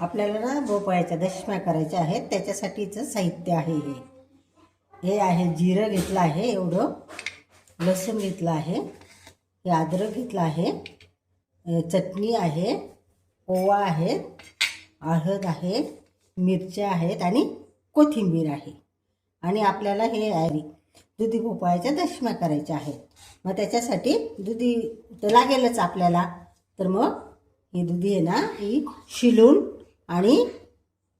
आपल्याला ना भोपळ्याच्या दशम्या करायच्या आहेत. त्याच्यासाठीचं साहित्य आहे हे. हे आहे जिरं घेतलं आहे एवढं. लसूण घेतलं आहे. हे अद्रक घेतलं आहे. चटणी आहे. ओवा आहे. हळद आहे. मिरच्या आहेत आणि कोथिंबीर आहे. आणि आपल्याला हे आहे. दुधी भोपळ्याच्या दशम्या करायच्या आहेत. मग त्याच्यासाठी दुधी तर लागेलच आपल्याला. तर मग ही दुधी आहे ना ही शिलून आणि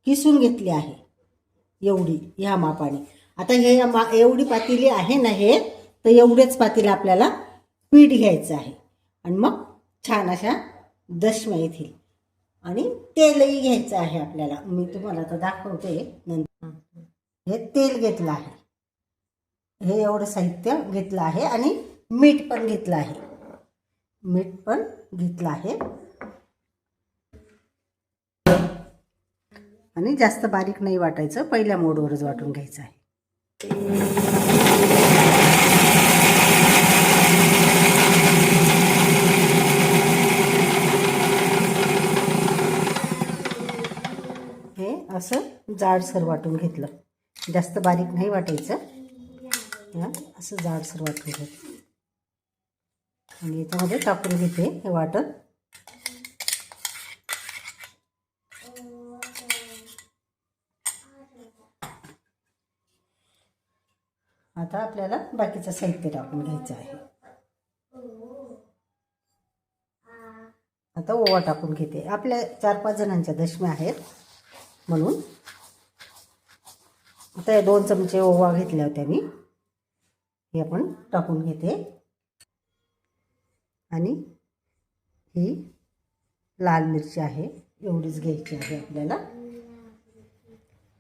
किसून घेतली आहे. एवढी ह्या मापाने. आता हे या मा एवढी पातेली आहे ना हे तर एवढेच पातेलं आपल्याला पीठ घ्यायचं आहे. आणि मग छान अशा दशम्या येतील. आणि तेलही घ्यायचं आहे आपल्याला. मी तुम्हाला आता दाखवते. नंतर हे तेल घेतलं आहे. हे एवढं साहित्य घेतलं आहे आणि मीठ पण घेतलं आहे. मीठ पण घेतलं आहे. आणि जास्त बारीक नाही वाटायचं. पहिल्या मोडवरच वाटून घ्यायचं आहे. हे असं जाडसर वाटून घेतलं. जास्त बारीक नाही वाटायचं. या असं जाडसर वाटून घेतलं. आणि याच्यामध्ये टाकून घेते हे वाटण. आता आपल्याला बाकीचं साहित्य टाकून घ्यायचं आहे. आता ओवा टाकून घेते. आपल्या चार पाच जणांच्या दशम्या आहेत म्हणून. आता हे दोन चमचे ओवा घेतल्या होत्या मी. हे आपण टाकून घेते. आणि ही लाल मिरची आहे. एवढीच घ्यायची आहे आपल्याला.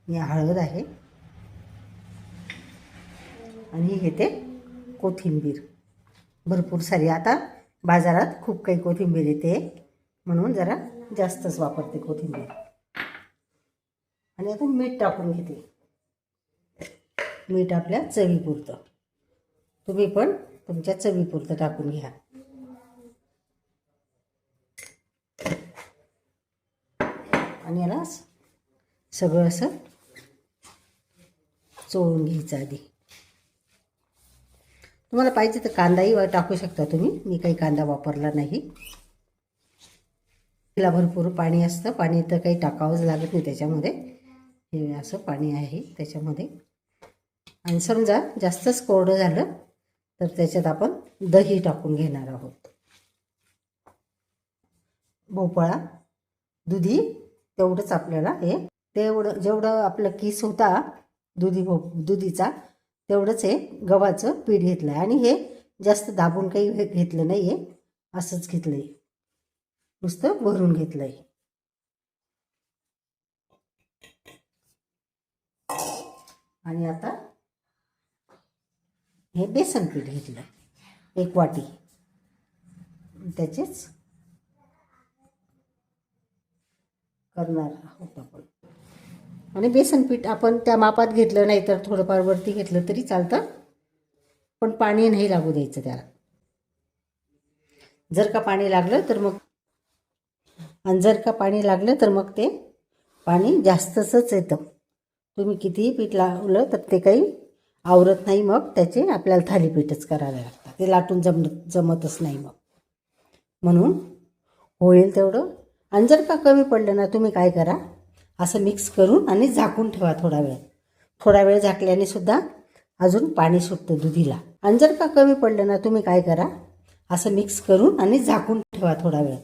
ही हळद आहे. आणि हे ते कोथिंबीर. भरपूर सारी. आता बाजारात खूप काही कोथिंबीर येते म्हणून जरा जास्तच वापरते कोथिंबीर. आणि आता मीठ टाकून घेते. मीठ आपल्या चवीपुरतं. तुम्ही पण तुमच्या चवीपुरतं टाकून घ्या. आणि याला सगळं असं चोळून घ्यायचं आधी. तुम्हाला पाहिजे तर कांदाही टाकू शकता तुम्ही. मी काही कांदा वापरला नाही. तिला भरपूर पाणी असतं. पाणी तर काही टाकावंच लागत नाही त्याच्यामध्ये. हे असं पाणी आहे त्याच्यामध्ये. आणि समजा जास्तच कोरडं झालं तर त्याच्यात आपण दही टाकून घेणार आहोत. भोपळा दुधी तेवढंच आपल्याला हे तेवढं जेवढं आपलं किस होता दुधी भो दुधीचा तेवढंच हे गव्हाचं पीठ घेतलं आहे. आणि हे जास्त दाबून काही घेतलं नाही आहे असंच घेतलं आहे नुसतं भरून घेतलं आहे आणि आता हे बेसन पीठ घेतलं एक वाटी. त्याचेच करणार होत आपण. आणि बेसन पीठ आपण त्या मापात घेतलं नाही तर थोडंफार वरती घेतलं तरी चालतं. पण पाणी नाही लागू द्यायचं त्याला. जर का पाणी लागलं तर मग आणि जर का पाणी लागलं तर मग ते पाणी जास्तच येतं. तुम्ही कितीही पीठ लावलं तर ते काही आवरत नाही मग त्याचे आपल्याला थालीपीठच करावे लागतात. ते लाटून जम जमतच नाही मग. म्हणून होईल तेवढं. आणि जर का कमी पडलं ना तुम्ही काय करा? असं मिक्स करून आणि झाकून ठेवा थोडा वेळ. थोडा वेळ झाकल्याने सुद्धा अजून पाणी सुटतं दुधीला. आणि जर का कमी पडलं ना तुम्ही काय करा? असं मिक्स करून आणि झाकून ठेवा थोडा वेळ.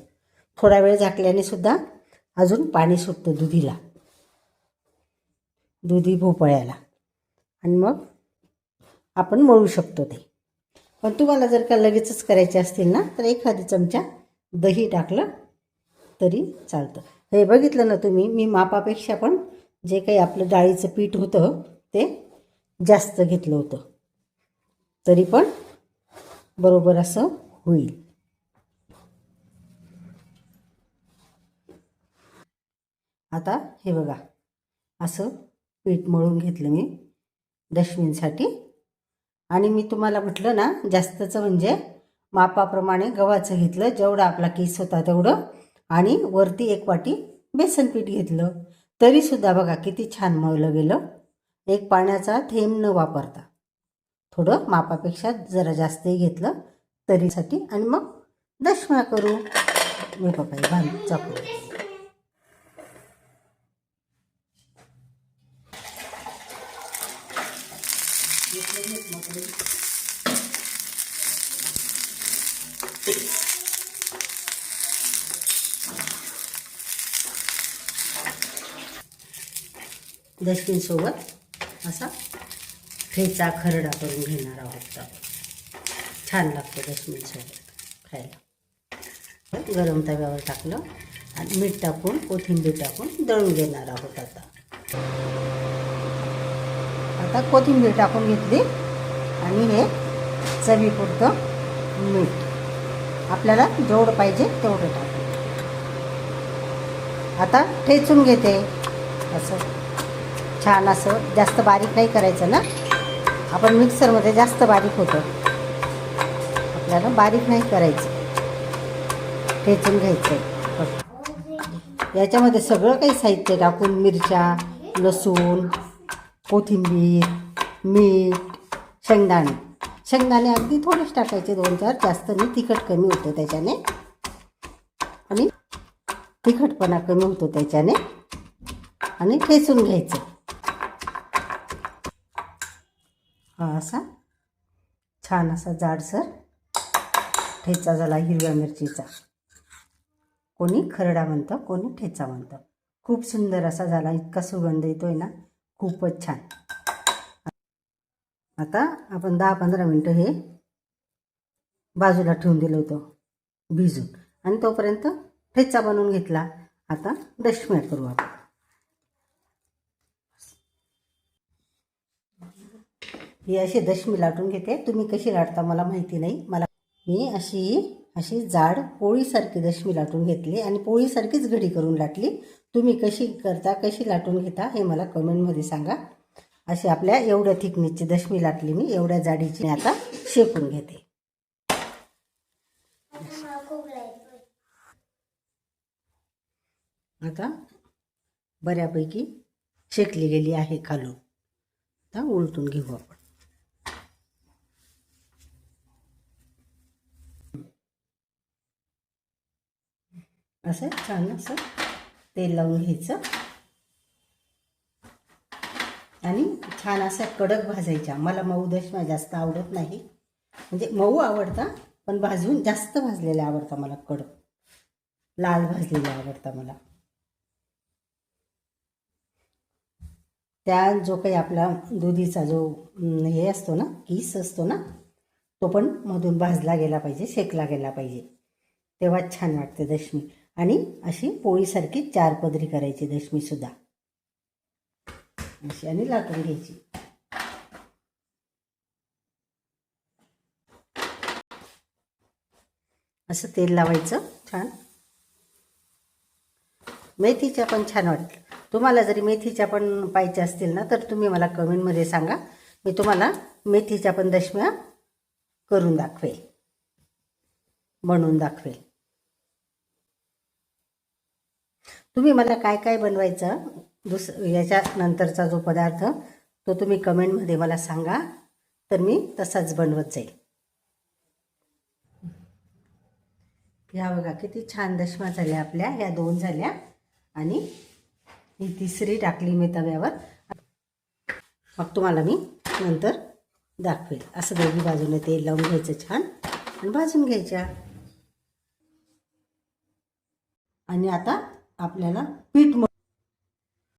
थोडा वेळ झाकल्याने सुद्धा अजून पाणी सुटतं दुधीला. दुधी भोपळ्याला. आणि मग आपण मळू शकतो ते. पण तुम्हाला जर का लगेचच करायचे असतील ना तर एखादी चमचा दही टाकलं तरी चालतं. हे बघितलं ना तुम्ही मी मापापेक्षा पण जे काही आपलं डाळीचं पीठ होतं ते जास्त घेतलं होतं. तरी पण बरोबर असं होईल. आता हे बघा असं पीठ मळून घेतलं मी डस्टबिनसाठी. आणि मी तुम्हाला म्हटलं ना जास्तचं म्हणजे मापाप्रमाणे गव्हाचं घेतलं जेवढा आपला केस होता तेवढं आणि वरती एक वाटी बेसन पीठ घेतलं. तरीसुद्धा बघा किती छान मळलं गेलं. एक पाण्याचा थेंब न वापरता. थोडं मापापेक्षा जरा जास्तही घेतलं. तरीसाठी आणि मग दशमा करू. मी पप्पाई बांध चाकू दशमीसोबत असा ठेचा खरडा करून घेणार आहोत छान लागतं दशमीसोबत खायला. गरम तव्यावर टाकलं आणि मीठ टाकून कोथिंबीर टाकून दळून घेणार आहोत आता. आता कोथिंबीर टाकून घेतली आणि हे चवीपुरतं मीठ. आपल्याला जेवढं पाहिजे तेवढं टाकू आता ठेचून घेते असं. छान असं जास्त बारीक नाही करायचं ना? आपण मिक्सरमध्ये जास्त बारीक होतं. आपल्याला बारीक नाही करायचं. ठेचून घ्यायचं याच्यामध्ये सगळं काही साहित्य टाकून मिरच्या लसूण कोथिंबीर मीठ शेंगदाणे. शेंगदाणे अगदी थोडेच टाकायचे दोन चार. जास्त नाही तिखट कमी होतं त्याच्याने. आणि तिखटपणा कमी होतो त्याच्याने. आणि ठेचून घ्यायचं. हा असा छान असा जाडसर ठेचा झाला हिरव्या मिरचीचा. कोणी खरडा म्हणतं कोणी ठेचा म्हणतं. खूप सुंदर असा झाला इतका सुगंध येतोय ना खूपच छान. आता आपण दहा पंधरा मिनटं हे बाजूला ठेवून दिलं होतं भिजून. आणि तोपर्यंत ठेचा बनवून घेतला. आता डस्टमेट करू आपण. ही अशी दशमी लाटून घेते. तुम्ही कशी लाटता मला माहिती नाही. मला मी अशी अशी जाड पोळीसारखी दशमी लाटून घेतली आणि पोळीसारखीच घडी करून लाटली. तुम्ही कशी करता कशी लाटून घेता हे मला कमेंटमध्ये सांगा. अशी आपल्या एवढ्या थिकनेसची दशमी लाटली मी एवढ्या जाडीची आता शेकून घेते. आता बऱ्यापैकी शेकली गेली आहे खालून आता उलटून घेऊ आपण. असं छान असं तेल लावून घ्यायचं. आणि छान असा कडक भाजायच्या. मला मऊ दशमा जास्त आवडत नाही. म्हणजे मऊ आवडता पण भाजून जास्त भाजलेल्या आवडता मला कडक. लाल भाजलेल्या आवडता मला. त्या जो काही आपला दुधीचा जो हे असतो ना किस असतो ना तो पण मधून भाजला गेला पाहिजे शेकला गेला पाहिजे. तेव्हा छान वाटते दशमी. आणि अशी पोळीसारखी चार पदरी करायची दशमी सुद्धा. अशी आणि लाटून घ्यायची. असं तेल लावायचं छान. मेथीच्या पण छान वाटतं तुम्हाला जरी मेथीच्या पण पाहिजे असतील ना तर तुम्ही मला कमेंटमध्ये सांगा. मी तुम्हाला मेथीच्या पण दशम्या करून दाखवेल. बनवून दाखवेल. तुम्ही मला काय काय बनवायचं? दुस याच्या नंतरचा जो पदार्थ तो तुम्ही कमेंटमध्ये मला सांगा. तर मी तसाच बनवत जाईल. ह्या बघा किती छान दशमा झाल्या आपल्या. ह्या दोन झाल्या. आणि ही तिसरी टाकली मी तव्यावर. मग तुम्हाला मी नंतर दाखवेल. असं दोन्ही बाजूने तेल लावून घ्यायचं छान आणि भाजून घ्यायच्या. आणि आता आपल्याला पीठ